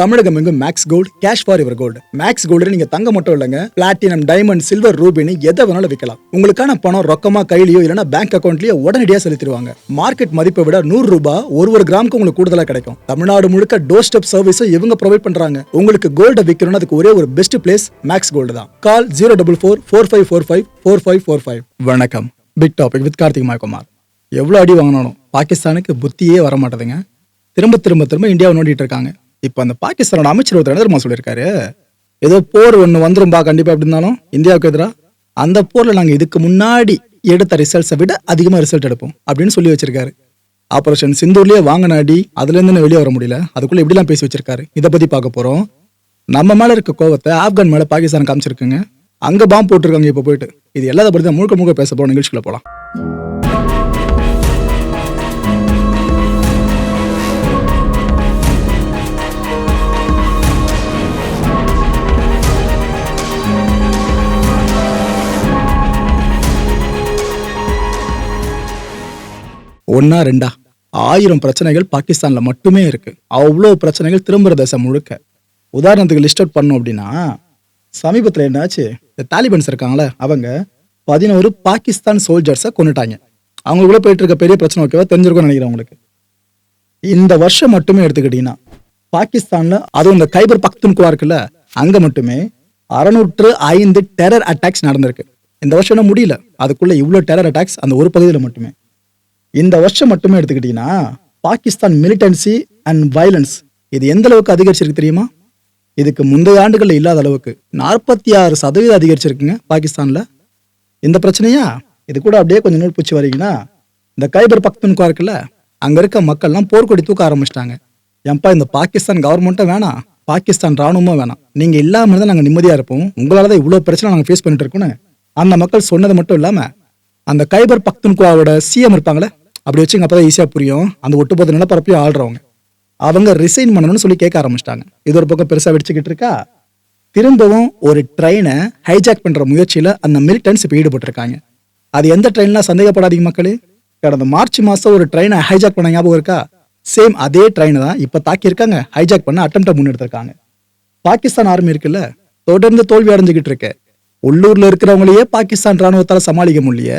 தமிழகம் எங்கும் Max Gold cash for ever gold Max Gold நீங்க தங்க மட்டும் இல்லைங்க. பிளாட்டினம் டைமண்ட் சில்வர் ரூபினி எதை வேணாலும் விற்கலாம் உங்களுக்கான பணம் ரொக்கமா கையிலயோ இல்லைன்னா பேங்க் அக்கௌண்ட்லயோ உடனடியாக செலுத்திடுவாங்க. மார்க்கெட் மதிப்பை விட நூறு ரூபாய் ஒரு ஒரு கிராமுக்கு உங்களுக்கு கூடுதலா கிடைக்கும். தமிழ்நாடு முழுக்க டோர் ஸ்டெப் சர்வீஸும் இவங்க ப்ரொவைட் பண்றாங்க. உங்களுக்கு கோல்ட விற்கணும்னு அதுக்கு ஒரே ஒரு பெஸ்ட் பிளேஸ் மேக்ஸ் கோல்டு தான். Call zero double four four five four five four five four five வணக்கம். Big topic with Karthik Mayakumar எவ்வளோ அடி வாங்கினாலும் பாகிஸ்தானுக்கு புத்தியே வர மாட்டேதுங்க திரும்ப திரும்ப திரும்ப இந்தியாவை நோண்டிட்டு இருக்காங்க. இப்போ அந்த பாகிஸ்தானோட அமைச்சர் ஒருத்தர் என்ன சொல்லியிருக்காரு? ஏதோ போர் ஒன்று வந்துரும்பா கண்டிப்பாக எப்படி இருந்தாலும் இந்தியாவுக்கு எதிராக அந்த போரில் நாங்கள் இதுக்கு முன்னாடி எடுத்த ரிசல்ட்ஸை விட அதிகமாக ரிசல்ட் எடுப்போம் அப்படின்னு சொல்லி வச்சிருக்காரு. ஆப்ரேஷன் சிந்தூர்லேயே வாங்கின அடி அதுலேருந்து வெளியே வர முடியல. அதுக்குள்ளே எப்படிலாம் பேசி வச்சிருக்காரு. இதை பற்றி பார்க்க போகிறோம் நம்ம மேலே இருக்க கோவத்தை ஆப்கான் மேலே பாகிஸ்தான் காமிச்சிருக்குங்க. அங்கே பாம்பு போட்டிருக்காங்க இப்போ போயிட்டு. இது எல்லாத்த பற்றி தான் முழுக்க முழுக்க பேச போகிறோம் நிகழ்ச்சிக்குள்ள போகலாம் ஒன்னா ரெண்டா? ஆயிரம் பிரச்சனைகள் பாகிஸ்தான்ல மட்டுமே இருக்கு. அவ்வளோ பிரச்சனைகள் திரும்புற தேசம் முழுக்க. உதாரணத்துக்கு லிஸ்ட் அவுட் பண்ணோம் அப்படின்னா சமீபத்தில் என்னாச்சு? இந்த தாலிபன்ஸ் இருக்காங்களே அவங்க பதினோரு பாகிஸ்தான் சோல்ஜர்ஸை கொண்டுட்டாங்க அவங்களுக்குள்ள போயிட்டு இருக்க பெரிய பிரச்சனை ஓகேவா? தெரிஞ்சிருக்கும்னு நினைக்கிறேன் உங்களுக்கு. இந்த வருஷம் மட்டுமே எடுத்துக்கிட்டீங்கன்னா பாகிஸ்தான்ல அதுவும் இந்த கைபர் பக்துன்குவா இருக்குல்ல அங்க மட்டுமே அறுநூற்று ஐந்து டெரர் அட்டாக்ஸ் நடந்திருக்கு. இந்த வருஷம் முடியல? அதுக்குள்ள இவ்வளோ டெரர் அட்டாக்ஸ் அந்த ஒரு பகுதியில் மட்டுமே. இந்த வருஷம் மட்டுமே எடுத்துக்கிட்டீங்கன்னா பாகிஸ்தான் மிலிட்டன்சி அண்ட் வயலன்ஸ் இது எந்த அளவுக்கு அதிகரிச்சிருக்கு தெரியுமா? இதுக்கு முந்தைய ஆண்டுகளில் இல்லாத அளவுக்கு. நாற்பத்தி ஆறு சதவீதம் அதிகரிச்சிருக்குங்க பாகிஸ்தானில். இந்த பிரச்சனையா? இது கூட அப்படியே கொஞ்சம் நூல் பூச்சி வரீங்கன்னா இந்த கைபர் பக்தன்குவா இருக்குல்ல அங்கே இருக்க மக்கள்லாம் போர்க்கொடி தூக்க ஆரம்பிச்சிட்டாங்க. ஏன்பா இந்த பாகிஸ்தான் கவர்மெண்ட்டும் வேணாம் பாகிஸ்தான் ராணுவமும் வேணாம். நீங்கள் இல்லாமல் தான் நாங்கள் நிம்மதியாக இருப்போம். உங்களால் தான் இவ்வளோ பிரச்சனை நாங்கள் ஃபேஸ் பண்ணிட்டு இருக்கோன்னு அந்த மக்கள் சொன்னது மட்டும் இல்லாமல் அந்த கைபர் பக்துன்குவாவோட சிஎம் இருப்பாங்களே அப்படி வச்சுங்க அப்பதான் ஈஸியாக புரியும். அந்த ஒட்டுமொத்த நிலப்பரப்பையும் ஆள்றவங்க. அவங்க ரிசைன் பண்ணணும்னு சொல்லி கேட்க ஆரம்பிச்சிட்டாங்க. இது ஒரு பக்கம் பெருசாக வெடிச்சுக்கிட்டு இருக்கா? திரும்பவும் ஒரு ட்ரெயினை ஹைஜாக் பண்ணுற முயற்சியில் அந்த மிலிட்டன்ஸ் இப்போ ஈடுபட்டிருக்காங்க. அது எந்த ட்ரெயின்லாம் சந்தேகப்படாதீங்க மக்களே. கடந்த மார்ச் மாதம் ஒரு ட்ரெயினை ஹைஜாக் பண்ண ஞாபகம் இருக்கா? சேம் அதே ட்ரெயினை தான் இப்போ தாக்கியிருக்காங்க ஹைஜாக் பண்ண அட்டம்ப்டை முன்னெடுத்திருக்காங்க. பாகிஸ்தான் ஆர்மி இருக்குல்ல? தொடர்ந்து தோல்வி அடைஞ்சுக்கிட்டு இருக்கு. உள்ளூரில் இருக்கிறவங்களையே பாகிஸ்தான் ராணுவத்தால் சமாளிக்க முடியல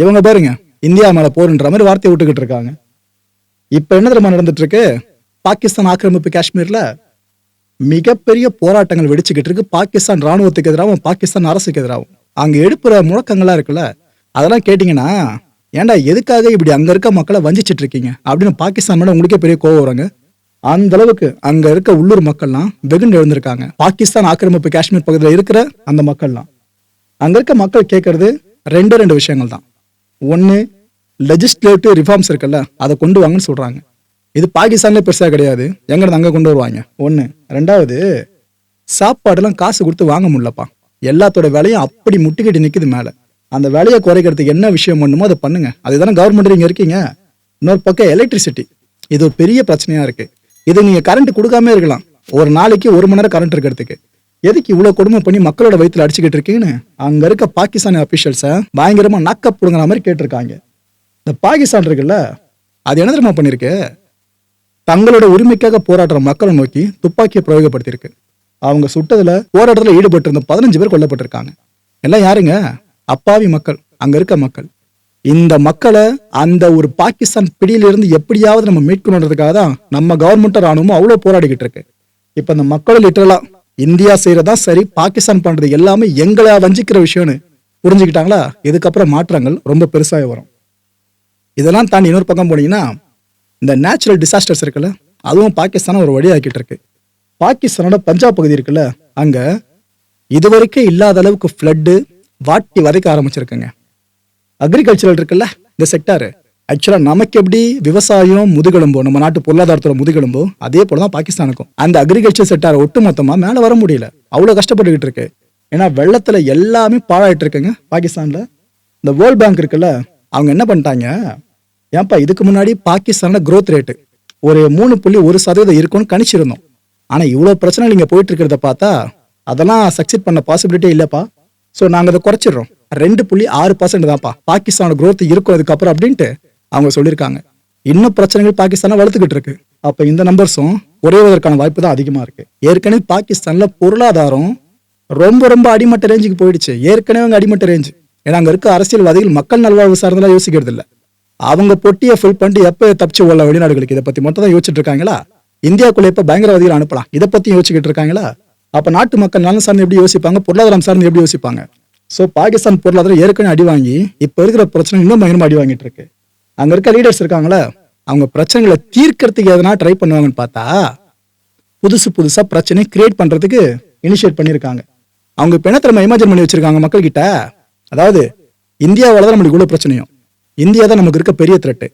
இவங்க பாருங்க. இந்தியா மேல போருன்ற மாதிரி வார்த்தையை விட்டுக்கிட்டு இருக்காங்க. இப்ப என்ன தெரியுமா நடந்துட்டு இருக்கு பாகிஸ்தான் ஆக்கிரமிப்பு காஷ்மீர்ல மிகப்பெரிய போராட்டங்கள் வெடிச்சுக்கிட்டு இருக்கு. பாகிஸ்தான் ராணுவத்துக்கு எதிராகவும் பாகிஸ்தான் அரசுக்கு எதிராகவும். அங்க எடுப்புற முழக்கங்களா இருக்குல்ல அதெல்லாம் கேட்டீங்கன்னா ஏன்டா எதுக்காக இப்படி அங்க இருக்க மக்களை வஞ்சிச்சிட்டு இருக்கீங்க? அப்படின்னு பாகிஸ்தான் மேல உங்களுக்கே பெரிய கோவம் வராங்க. அந்த அளவுக்கு அங்க இருக்க உள்ளூர் மக்கள்லாம் வெகுண்டு எழுந்திருக்காங்க. பாகிஸ்தான் ஆக்கிரமிப்பு காஷ்மீர் பகுதியில் இருக்கிற அந்த மக்கள்லாம். அங்க இருக்க மக்கள் கேட்கறது ரெண்டு ரெண்டு விஷயங்கள் தான் ஒன்று லெஜிஸ்லேட்டிவ் ரிஃபார்ம்ஸ் இருக்குல்ல அதை கொண்டு வாங்கன்னு சொல்கிறாங்க இது பாகிஸ்தான்லேயே பெருசாக கிடையாது. எங்கேருந்து அங்கே கொண்டு வருவாங்க? ஒன்று ரெண்டாவது சாப்பாடெல்லாம் காசு கொடுத்து வாங்க முடியலப்பா. எல்லாத்தோட விலையும் அப்படி முட்டிக்கிட்டு நிற்குது மேலே. அந்த விலையை குறைக்கிறதுக்கு என்ன விஷயம் பண்ணுமோ அதை பண்ணுங்க. அதுதானே கவர்மெண்ட் நீங்கள் இருக்கீங்க. இன்னொரு பக்கம் எலக்ட்ரிசிட்டி இது ஒரு பெரிய பிரச்சனையாக இருக்குது இது நீங்கள் கரண்ட் கொடுக்காம இருக்கலாம். ஒரு நாளைக்கு ஒரு மணி நேரம் கரண்ட் இருக்கிறதுக்கு எதுக்கு இவ்வளவு கொடுமை பண்ணி மக்களோட வயிற்றுல அடிச்சுக்கிட்டு இருக்கீங்கன்னு? அங்க இருக்க பாகிஸ்தானி அபிஷியல்ஸை பயங்கரமா நக்க புடுங்குற மாதிரி கேட்டிருக்காங்க. இந்த பாகிஸ்தான் இருக்குல்ல அது என்ன தெரியுமா பண்ணிருக்கு தங்களோட உரிமைக்காக போராடுற மக்களை நோக்கி துப்பாக்கியை பிரயோகப்படுத்தியிருக்கு. அவங்க சுட்டதுல போராட்டத்தில் ஈடுபட்டு இருந்த பதினஞ்சு பேர் கொல்லப்பட்டிருக்காங்க. எல்லாம் யாருங்க? அப்பாவி மக்கள் அங்க இருக்க மக்கள். இந்த மக்களை அந்த ஒரு பாகிஸ்தான் பிடியிலிருந்து எப்படியாவது நம்ம மீட்கணுன்றதுக்காக தான் நம்ம கவர்மெண்ட்டும் ராணுவமும் அவ்வளவு போராடிக்கிட்டு இருக்கு. இப்ப இந்த மக்களை லிட்டரலாக இந்தியா செய்யறதா சரி பாகிஸ்தான் பண்றது எல்லாமே எங்களை வஞ்சிக்கிற விஷயம்னு. புரிஞ்சுக்கிட்டாங்களா? இதுக்கப்புறம் மாற்றங்கள் ரொம்ப பெருசாக வரும். இதெல்லாம் தாண்டி இன்னொரு பக்கம் போனீங்கன்னா இந்த நேச்சுரல் டிசாஸ்டர்ஸ் இருக்குல்ல அதுவும் பாகிஸ்தானை ஒரு வழியாக்கிட்டு இருக்கு. பாகிஸ்தானோட பஞ்சாப் பகுதி இருக்குல்ல அங்க இதுவரைக்கும் இல்லாத அளவுக்கு ஃப்ளட்டு வாட்டி வதைக்க ஆரம்பிச்சிருக்குங்க. அக்ரிகல்ச்சரல் இருக்குல்ல இந்த செக்டாரு ஆக்சுவலா நமக்கு எப்படி விவசாயம் முதுகெலும்போ நம்ம நாட்டு பொருளாதாரத்தோட முதுகெலும்போ அதே போல தான் பாகிஸ்தானுக்கும். அந்த அக்ரிகல்ச்சர் செக்டார் ஒட்டு மொத்தமா மேல வர முடியல. அவ்வளவு கஷ்டப்பட்டுக்கிட்டு இருக்கு. ஏன்னா வெள்ளத்துல எல்லாமே பாழாயிட்டு இருக்குங்க பாகிஸ்தான்ல. இந்த வேர்ல்ட் பேங்க் இருக்குல்ல அவங்க என்ன பண்ணிட்டாங்க? ஏன்பா இதுக்கு முன்னாடி பாகிஸ்தானோட க்ரோத் ரேட்டு ஒரு மூணு புள்ளி ஒரு சதவீதம் இருக்கும்னு கணிச்சிருந்தோம். ஆனா இவ்வளவு பிரச்சனை நீங்க போயிட்டு இருக்கிறத பார்த்தா அதெல்லாம் சக்சீட் பண்ண பாசிபிலிட்டியே இல்லப்பா. ஸோ நாங்கள் அதை குறைச்சிடுறோம். ரெண்டு புள்ளி ஆறு பர்சன்ட் தான்ப்பா. பாகிஸ்தானோட க்ரோத் இருக்கும் அதுக்கப்புறம் அப்படின்ட்டு அவங்க சொல்லியிருக்காங்க. இன்னும் பிரச்சனைகள் பாகிஸ்தானை வளர்த்துக்கிட்டு இருக்கு. அப்ப இந்த நம்பர்ஸும் குறைவதற்கான வாய்ப்பு தான் அதிகமா இருக்கு. ஏற்கனவே பாகிஸ்தான்ல பொருளாதாரம் ரொம்ப ரொம்ப அடிமட்ட ரேஞ்சுக்கு போயிடுச்சு. ஏற்கனவே அவங்க அடிமட்ட ரேஞ்சு ஏன்னா அங்கே இருக்க அரசியல்வாதிகள் மக்கள் நல்வாழ்வு சார்ந்தெல்லாம் யோசிக்கிறது இல்லை அவங்க பொட்டியை ஃபில் பண்ணிட்டு எப்போ தப்பிச்சு ஓடலாம் வெளிநாடுகளுக்கு? இதை பற்றி மட்டும் தான் யோசிச்சுட்டு இருக்காங்களா? இந்தியாக்குள்ள எப்போ பயங்கரவாதிகள் அனுப்பலாம்? இதை பற்றியும் யோசிச்சுக்கிட்டு இருக்காங்களா? அப்போ நாட்டு மக்கள் நலன் சார்ந்து எப்படி யோசிப்பாங்க? பொருளாதாரம் சார்ந்து எப்படி யோசிப்பாங்க? ஸோ பாகிஸ்தான் பொருளாதாரம் ஏற்கனவே அடி வாங்கி இப்போ இருக்கிற பிரச்சனை இன்னும் பயங்கரமாக அடி வாங்கிட்டு இருக்கு. அங்கே இருக்க லீடர்ஸ் இருக்காங்களே அவங்க பிரச்சனைகளை தீர்க்கறதுக்கு எதனா ட்ரை பண்ணுவாங்கன்னு பார்த்தா புதுசு புதுசாக பிரச்சனை கிரியேட் பண்ணுறதுக்கு இனிஷியேட் பண்ணியிருக்காங்க. அவங்க இப்ப என்ன திறமை இமேஜின் பண்ணி வச்சுருக்காங்க மக்கள் கிட்ட அதாவது இந்தியாவில் தான் நம்மளுக்கு இவ்வளோ பிரச்சனையும். இந்தியா தான் நமக்கு இருக்க பெரிய த்ரெட்டு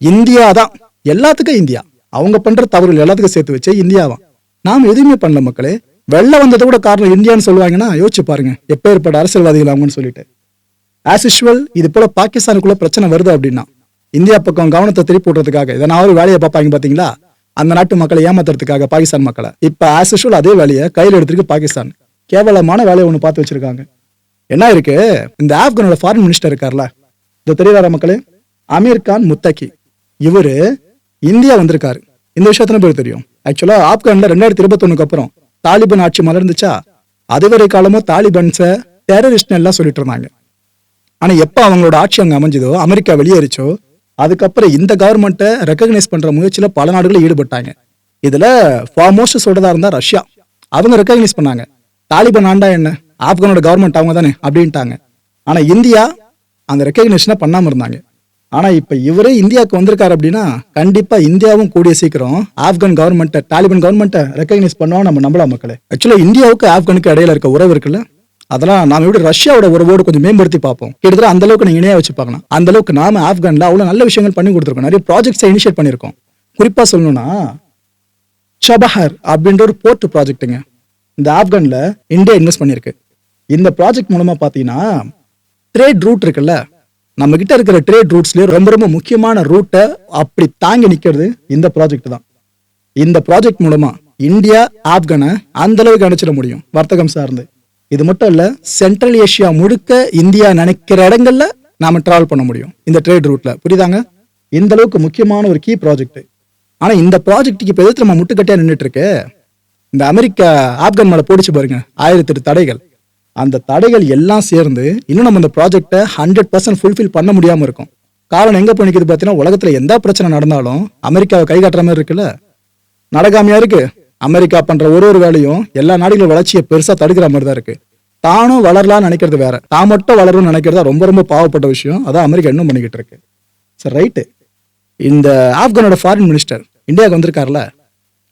இந்தியா தான் எல்லாத்துக்கும் இந்தியா. அவங்க பண்ணுற தவறுகள் எல்லாத்துக்கும் சேர்த்து வச்சு இந்தியாவா நாம் எதுவுமே பண்ணல மக்களே. வெள்ளம் வந்தது கூட காரணம் இந்தியான்னு சொல்லுவாங்கன்னா யோசிச்சு பாருங்க. எப்பேற்பட்ட அரசியல்வாதிகள் அவங்கன்னு சொல்லிட்டு. ஆஸ் யூஷுவல் இது போல பாகிஸ்தானுக்குள்ள பிரச்சனை வருது அப்படின்னா இந்தியா பக்கம் கவனத்தை திருப்பி விடுறதுக்காக இதனாவது வேலையை பார்ப்பாங்க பாத்தீங்களா அந்த நாட்டு மக்களை ஏமாத்துறதுக்காக பாகிஸ்தான் மக்களை. இப்ப ஆஸ் யூஷுவல் அதே வேலையை கையில் எடுத்துருக்கு பாகிஸ்தான். கேவலமான வேலையை ஒன்று பார்த்து வச்சிருக்காங்க. என்ன இருக்கு? இந்த ஆப்கானோட ஃபாரின் மினிஸ்டர் இருக்கார்ல. இந்த தெரியாத மக்களே? அமீர் கான் முத்தகி. இவரு இந்தியா வந்திருக்காரு. இந்த விஷயத்துல பேர் தெரியும்? ஆக்சுவலா ஆப்கான்ல ரெண்டாயிரத்தி இருபத்தொன்னுக்கு அப்புறம் தாலிபான் ஆட்சி மலர்ந்துச்சா? அதுவரை காலமும் தாலிபான்ஸ டெரரிஸ்ட் எல்லாம் சொல்லிட்டு இருந்தாங்க. ஆனா எப்ப அவங்களோட ஆட்சி அங்க அமைஞ்சதோ அமெரிக்கா வெளியேறிச்சோ அதுக்கப்புறம் இந்த கவர்மெண்ட்டை ரெக்கக்னைஸ் பண்ணுற முயற்சியில் பல நாடுகளும் ஈடுபட்டாங்க. இதில் ஃபார்மோஸ்ட் சொல்கிறதா இருந்தால் ரஷ்யா. அவங்க ரெக்கக்னைஸ் பண்ணாங்க. தாலிபான் ஆண்டா என்ன? ஆப்கானோட கவர்மெண்ட் அவங்க தானே? அப்படின்ட்டாங்க. ஆனால் இந்தியா அந்த ரெக்கக்னேஷனை பண்ணாமல் இருந்தாங்க. ஆனால் இப்போ இவரே இந்தியாவுக்கு வந்திருக்காரு அப்படின்னா கண்டிப்பாக இந்தியாவும் கூடிய சீக்கிரம் ஆப்கான் கவர்மெண்ட்டை தாலிபான் கவர்மெண்ட்டை ரெக்கக்னைஸ் பண்ணுவோம் நம்ம நம்பலாம் மக்களே. ஆக்சுவலாக இந்தியாவுக்கு ஆப்கானுக்கு இடையில இருக்க உறவு இருக்குல்ல? அதெல்லாம் நாம எப்படி ரஷ்யாவோட உறவோடு கொஞ்சம் மேம்படுத்தி பார்ப்போம். கிட்டத்தட்ட அந்த அளவுக்கு நீங்க இணையா வச்சு பார்க்கலாம். அந்த அளவுக்கு நாம ஆப்கான்ல அவ்வளவு நல்ல விஷயங்கள் பண்ணி கொடுத்துருக்கோம். நிறைய ப்ராஜெக்ட்ஸ் இனிஷியேட் பண்ணிருக்கோம் குறிப்பா சொல்லணும்னா சபஹர் அப்படின்ற ஒரு போர்ட் ப்ராஜெக்ட்டுங்க இந்த ஆப்கான்ல இந்தியா இன்வெஸ்ட் பண்ணியிருக்கு. இந்த ப்ராஜெக்ட் மூலமா பாத்தீங்கன்னா ட்ரேட் ரூட் இருக்குல்ல? நம்ம கிட்ட இருக்கிற ட்ரேட் ரூட்ஸ்லயே ரொம்ப ரொம்ப முக்கியமான ரூட்டை அப்படி தாங்கி நிக்கிறது இந்த ப்ராஜெக்ட் தான். இந்த ப்ராஜெக்ட் மூலமா இந்தியா ஆப்கானை அந்த அளவுக்கு அணைச்சிட முடியும் வர்த்தகம் சார்ந்து. இது மட்டும் இல்ல சென்ட்ரல் ஏசியா முழுக்க இந்தியா நினைக்கிற இடங்கள்ல நாம டிராவல் பண்ண முடியும். இந்த ட்ரேட் ரூட்ல புரியுதாங்க? இந்த அளவுக்கு முக்கியமான ஒரு கீ ப்ராஜெக்ட் ஆனா இந்த ப்ராஜெக்ட்டுக்கு இப்ப எதிர்த்து நம்ம முட்டுக்கட்டையா நின்றுட்டு இருக்கு இந்த அமெரிக்கா ஆப்கான் மேலே போடிச்சு பாருங்க. ஆயிரத்தி எட்டு தடைகள். அந்த தடைகள் எல்லாம் சேர்ந்து இன்னும் நம்ம இந்த ப்ராஜெக்டை ஹண்ட்ரட் பர்சன்ட் ஃபுல்ஃபில் பண்ண முடியாம இருக்கும். காரணம் எங்க போய் நிக்குது பார்த்தீங்கன்னா உலகத்துல எந்த பிரச்சனை நடந்தாலும் அமெரிக்காவை கை காட்டுற மாதிரி இருக்குல்ல? நடக்காமையா இருக்கு? அமெரிக்கா பண்ற ஒரு ஒரு வேலையும் எல்லா நாடுகளும் வளர்ச்சியை பெருசா தடுக்கிற மாதிரி தான் இருக்கு. தானும் வளரலாம்னு நினைக்கிறது வேற. தான் மட்டும் வளரும்னு நினைக்கிறதா ரொம்ப ரொம்ப பாவப்பட்ட விஷயம். அதான் அமெரிக்கா இன்னும் பண்ணிக்கிட்டு இருக்கு. சரி ரைட்டு இந்த ஆப்கானோட ஃபாரின் மினிஸ்டர் இந்தியாவுக்கு வந்திருக்காருல?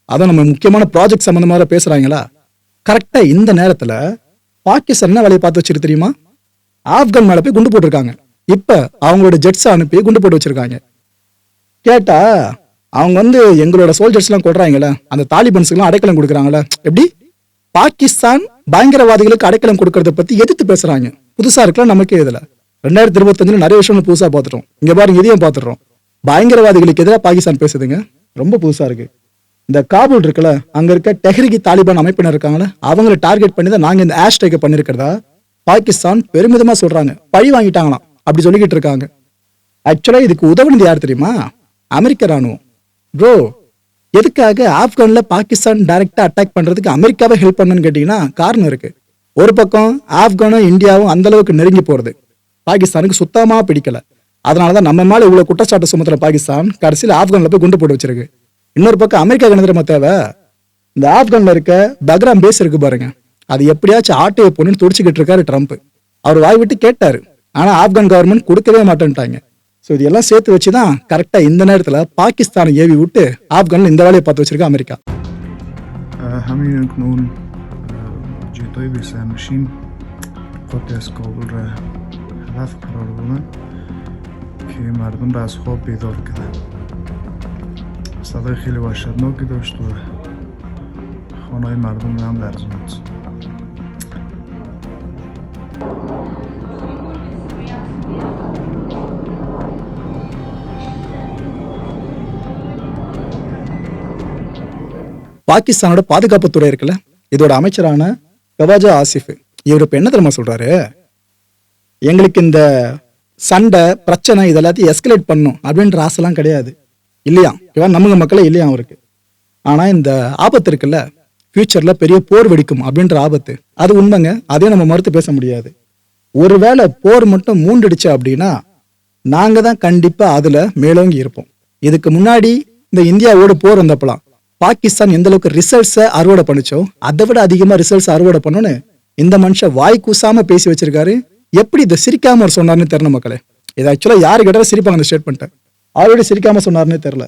அதான் நம்ம முக்கியமான ப்ராஜெக்ட் சம்மந்தமாக பேசுறாங்களா? கரெக்டா இந்த நேரத்துல பாகிஸ்தான் என்ன வேலையை பார்த்து வச்சிருக்கு தெரியுமா? ஆப்கான் மேல போய் குண்டு போட்டிருக்காங்க. இப்ப அவங்களோட ஜெட்ஸ் அனுப்பி குண்டு போட்டு வச்சிருக்காங்க. கேட்டா அவங்க வந்து எங்களோட சோல்ஜர்ஸ்லாம் எல்லாம் அந்த தாலிபன்ஸுக்குலாம் அடைக்கலம் கொடுக்குறாங்களே எப்படி? பாகிஸ்தான் பயங்கரவாதிகளுக்கு அடைக்கலம் கொடுக்கறத பத்தி எதிர்த்து பேசுறாங்க. புதுசா இருக்கலாம் நமக்கே இதுல. ரெண்டாயிரத்தி இருபத்தஞ்சுல நிறைய விஷயம் புதுசா பார்த்துட்டோம். இங்க பாருங்க இதையும் பார்த்துடுறோம். பயங்கரவாதிகளுக்கு எதிராக பாகிஸ்தான் பேசுதுங்க. ரொம்ப புதுசா இருக்கு. இந்த காபூல் இருக்குல்ல அங்க இருக்க டெஹ்ரிகி தாலிபான் அமைப்பினர் இருக்காங்களே அவங்களை டார்கெட் பண்ணி தான் நாங்க இந்த ஆஷ் டேக்கை பண்ணிருக்கிறதா? பாகிஸ்தான் பெருமிதமா சொல்றாங்க. பழி வாங்கிட்டாங்களாம். அப்படி சொல்லிக்கிட்டு இருக்காங்க. ஆக்சுவலா இதுக்கு உதவுனது யார் தெரியுமா? அமெரிக்க ராணுவம் ப்ரோ எதுக்காக ஆப்கானில் பாகிஸ்தான் டைரெக்டாக அட்டாக் பண்ணுறதுக்கு அமெரிக்காவை ஹெல்ப் பண்ணுன்னு கேட்டிங்கன்னா காரணம் இருக்குது ஒரு பக்கம் ஆப்கானும் இந்தியாவும் அந்த அளவுக்கு நெருங்கி போகிறது பாகிஸ்தானுக்கு சுத்தமாக பிடிக்கல. அதனாலதான் நம்ம மேலே இவ்வளோ குற்றச்சாட்டு சுமத்துற பாகிஸ்தான் கடைசியில் ஆப்கானில் போய் குண்டு போட்டு வச்சிருக்கு. இன்னொரு பக்கம் அமெரிக்கா கணத்திரமா தேவை? இந்த ஆப்கானில் இருக்க பக்ராம் பேஸ் இருக்கு பாருங்க. அது எப்படியாச்சும் ஆட்டையை பொண்ணுன்னு துடிச்சுக்கிட்டு இருக்காரு ட்ரம்ப் அவர் வாய் விட்டு கேட்டார். ஆனால் ஆப்கான் கவர்மெண்ட் கொடுக்கவே மாட்டேன்ட்டாங்க. ஸோ இதெல்லாம் சேர்த்து வச்சு தான் கரெக்டாக இந்த நேரத்தில் பாகிஸ்தானை ஏவி விட்டு ஆப்கானில் இந்த வேலையை பார்த்து வச்சிருக்க அமெரிக்கா همین اکنون جتای بیسرنشین قطع از کابل را هدف قرار بودن که مردم را از خواب بیدار کردن صدای خیلی وحشتناکی داشت و خانه مردم را هم لرزوند பாகிஸ்தானோட பாதுகாப்புத்துறை இருக்குல்ல? இதோட அமைச்சரான கவாஜா ஆசிஃப். இவர் இப்போ என்ன தெரியுமா சொல்கிறாரு எங்களுக்கு இந்த சண்டை பிரச்சனை இதெல்லாத்தையும் எஸ்கலேட் பண்ணும் அப்படின்ற ஆசைலாம் கிடையாது. இல்லையா? இவன் நமக்கு மக்களே இல்லையா அவருக்கு? ஆனால் இந்த ஆபத்து இருக்குல்ல? ஃபியூச்சரில் பெரிய போர் வெடிக்கும் அப்படின்ற ஆபத்து. அது உண்மைங்க. அதையும் நம்ம மறுத்து பேச முடியாது. ஒருவேளை போர் மட்டும் மூண்டுடுச்சு அப்படின்னா நாங்கள் தான் கண்டிப்பாக அதில் மேலோங்கி இருப்போம். இதுக்கு முன்னாடி இந்த இந்தியாவோட போர் வந்தப்பலாம் பாகிஸ்தான் எந்த அளவுக்கு ரிசல்ட்ஸை அறுவடை பண்ணுச்சோ அதை விட அதிகமாக ரிசல்ட்ஸ் அறுவடை பண்ணணும்னு இந்த மனுஷன் வாய் கூசாம பேசி வச்சிருக்காரு. எப்படி இதை சிரிக்காம அவர் சொன்னார்னு தெரியல மக்களே. இது ஆக்சுவலாக யாரு கேட்டாலும் சிரிப்பாங்க அந்த ஸ்டேட்மெண்ட்டை ஆல்ரெடி சிரிக்காம சொன்னார்னே தெரில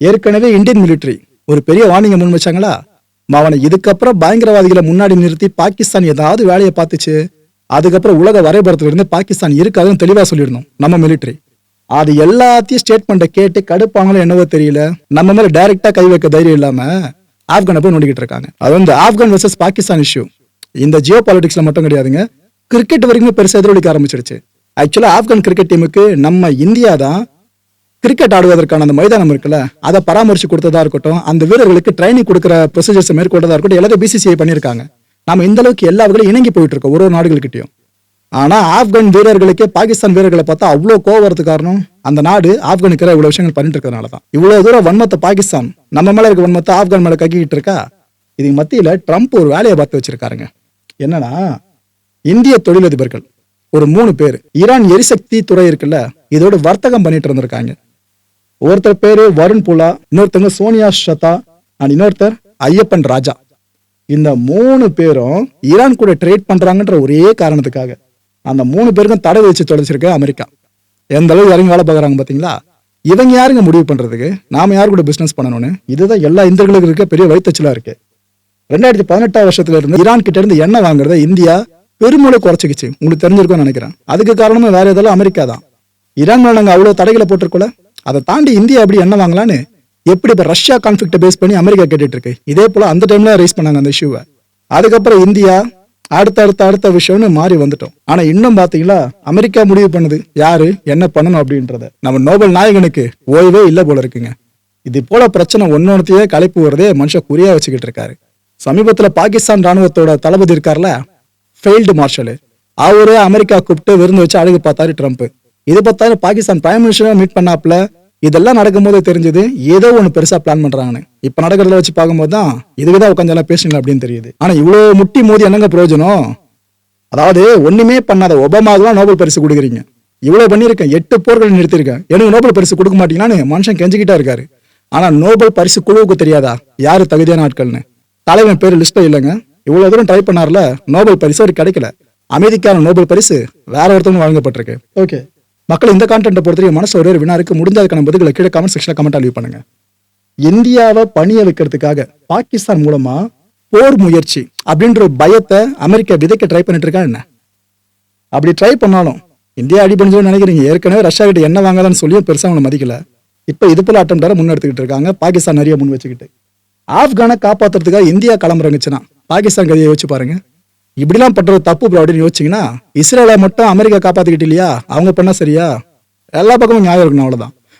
ஏற்கனவே இந்தியன் மிலிட்டரி ஒரு பெரிய வார்னிங்கை முன் வச்சாங்களா? அவனை இதுக்கப்புறம் பயங்கரவாதிகளை முன்னாடி நிறுத்தி பாகிஸ்தான் ஏதாவது வேலையை பார்த்துச்சு. அதுக்கப்புறம் உலக வரைபடத்துல இருந்து பாகிஸ்தான் இருக்காதுன்னு தெளிவாக சொல்லிடணும். நம்ம மிலிட்டரி அது எல்லாத்தையும் ஸ்டேட்மெண்ட்டை கேட்டு கடுப்பாங்களோ என்னவோ தெரியல. நம்ம மேல டைரக்டா கை வைக்க தைரியம் இல்லாம ஆப்கானை போய் நோண்டிக்கிட்டு இருக்காங்க. அது வந்து ஆப்கான் வர்சஸ் பாகிஸ்தான் இஷ்யூ இந்த ஜியோ பாலிடிக்ஸ்ல மட்டும் கிடையாதுங்க. கிரிக்கெட் வரைக்குமே பெருசாக எதிரொலிக்க ஆரம்பிச்சிருச்சு ஆக்சுவலாக ஆப்கான் கிரிக்கெட் டீமுக்கு நம்ம இந்தியா தான் கிரிக்கெட் ஆடுவதற்கான அந்த மைதானம் இருக்குல்ல அதை பராமரிச்சு கொடுத்ததா இருக்கட்டும் அந்த வீரர்களுக்கு ட்ரைனிங் கொடுக்குற ப்ரொசீஜர்ஸை மேற்கொண்டதா இருக்கட்டும் எல்லாத்தையும் பிசிசிஐ பண்ணியிருக்காங்க. நம்ம இந்த அளவுக்கு எல்லா வகையிலும் இணங்கி போயிட்டு இருக்கோம் ஒரு ஒரு நாடுகள்கிட்டயும் ஆனா ஆப்கான் வீரர்களுக்கே பாகிஸ்தான் வீரர்களை பார்த்தா அவ்வளோ கோவம் காரணம் அந்த நாடு ஆப்கானுக்கு இவ்வளவு விஷயங்கள் பண்ணிட்டு இருக்கிறதுனால தான். இவ்வளவு தூரம் வன்மத்தை பாகிஸ்தான் நம்ம மேல இருக்க வன்மத்தை ஆப்கான் மேல கக்கிக்கிட்டு இருக்கா? இதுக்கு மத்தியில ட்ரம்ப் ஒரு வேலையை பார்த்து வச்சிருக்காருங்க. என்னன்னா இந்திய தொழிலதிபர்கள் ஒரு மூணு பேர் ஈரான் எரிசக்தி துறை இருக்குல்ல இதோட வர்த்தகம் பண்ணிட்டு இருந்திருக்காங்க. ஒருத்தர் பேரு வருண் புலா இன்னொருத்தங்க சோனியா ஷதா அண்ட் இன்னொருத்தர் ஐயப்பன் ராஜா. இந்த மூணு பேரும் ஈரான் கூட ட்ரேட் பண்றாங்கன்ற ஒரே காரணத்துக்காக. அந்த மூணு பேருக்கும் தடை வச்சு தொலைச்சிருக்க அமெரிக்கா. எந்த அளவுக்கு இறங்கி வேலை பார்க்குறாங்க பார்த்தீங்களா? இவங்க யாருங்க முடிவு பண்ணுறதுக்கு நாம் யார் கூட பிஸ்னஸ் பண்ணணும்னு? இதுதான் எல்லா இந்தியர்களுக்கு இருக்க பெரிய வைத்தச்சலாக இருக்குது ரெண்டாயிரத்தி பதினெட்டாம் வருஷத்துல இருந்து ஈரான் கிட்ட இருந்து எண்ணெய் வாங்குறத இந்தியா பெருமளவு குறைச்சிக்கிச்சு. உங்களுக்கு தெரிஞ்சிருக்கும்னு நினைக்கிறேன். அதுக்கு காரணமே வேற எதாவது அமெரிக்கா தான். ஈரான் மேல நாங்கள் அவ்வளோ தடைகளை போட்டிருக்கோல அதை தாண்டி இந்தியா எப்படி எண்ணெய் வாங்கலான்னு எப்படி இப்போ ரஷ்யா கான்ஃபிளிக்ட பேஸ் பண்ணி அமெரிக்கா கேட்டுட்டு இருக்கு. இதே போல அந்த டைம்ல ரைஸ் பண்ணாங்க அந்த இஷ்யூவை அதுக்கப்புறம் இந்தியா அடுத்த அடுத்த அடுத்த விஷயம்னு மாறி வந்துட்டோம். ஆனா இன்னும் பாத்தீங்களா அமெரிக்கா முடிவு பண்ணுது யாரு என்ன பண்ணணும் அப்படின்றத. நம்ம நோபல் நாயகனுக்கு ஓய்வே இல்லை போல இருக்குங்க. இது போல பிரச்சனை ஒன்னொன்னத்தையே கலைப்பு வரதே மனுஷன் குறியா வச்சுக்கிட்டு இருக்காரு. சமீபத்துல பாகிஸ்தான் ராணுவத்தோட தளபதி இருக்கார்ல ஃபெயில்டு மார்ஷலு. அவரே அமெரிக்கா கூப்பிட்டு விருந்து வச்சு அழகு பார்த்தாரு ட்ரம்ப். இது பார்த்தாரு பாகிஸ்தான் பிரைம் மினிஸ்டரை மீட் பண்ணாப்ல இதெல்லாம் நடக்கும்போது தெரிஞ்சது ஏதோ ஒன்று பெருசாக பிளான் பண்ணுறாங்கன்னு இப்போ நடக்கிறத வச்சு பார்க்கும்போது தான் இதுக்கு தான் உட்காந்து எல்லாம் பேசுங்க அப்படின்னு தெரியுது. ஆனால் இவ்வளோ முட்டி மோதி என்னங்க பிரயோஜனம்? அதாவது ஒன்றுமே பண்ணாத ஒபாமாவுக்குலாம் நோபல் பரிசு கொடுக்குறீங்க. இவ்வளோ பண்ணியிருக்கேன் எட்டு போர்கள் நிறுத்திருக்கேன் எனக்கு நோபல் பரிசு கொடுக்க மாட்டீங்களான்னு மனுஷன் கெஞ்சிக்கிட்டா இருக்காரு. ஆனால் நோபல் பரிசு குழுவுக்கு தெரியாதா? யாரு தகுதியான ஆட்கள்னு? தலைவன் பேர் லிஸ்ட்ல இல்லைங்க. இவ்வளோ தூரம் ட்ரை பண்ணார்ல நோபல் பரிசு அவருக்கு கிடைக்கல. அமைதிக்கான நோபல் பரிசு வேற ஒருத்தவங்க வழங்கப்பட்டிருக்கு. ஓகே. மக்கள் இந்த கான்டென்ட்டை பொறுத்தவரைக்கும் மனசு ஒரே ஒரு வினா இருக்கு. முடிஞ்ச அதுக்கான பதில்களை கீழே கமெண்ட் செக்ஷனில் கமெண்ட் லீவ் பண்ணுங்க. இந்தியாவை பணிய வைக்கிறதுக்காக பாகிஸ்தான் மூலமா போர் முயற்சி அப்படின்ற ஒரு பயத்தை அமெரிக்கா விதைக்க ட்ரை பண்ணிட்டு இருக்கா என்ன? அப்படி ட்ரை பண்ணாலும் இந்தியா அடிபணிஞ்சு நினைக்கிறீங்க. ஏற்கனவே ரஷ்யா கிட்ட என்ன வாங்கலாம்னு சொல்லியும் பெருசாக அவங்களை மதிக்கல. இப்போ இது போல அட்டம் முன்னெடுத்துக்கிட்டு இருக்காங்க. பாகிஸ்தான் நிறைய முன் வச்சுக்கிட்டு. ஆப்கானை காப்பாற்றுறதுக்காக இந்தியா கிளம்புறங்குச்சுன்னா பாகிஸ்தான் கதையை யோசிச்சு பாருங்க. இப்படிலாம் பண்ணுறது தப்பு அப்படின்னு யோசிச்சிங்கன்னா இஸ்ரேலை மட்டும் அமெரிக்கா காப்பாற்றிக்கிட்டு இல்லையா? அவங்க பண்ணால் சரியா? எல்லா பக்கமும் நியாயம் இருக்கணும் அவ்வளோதான்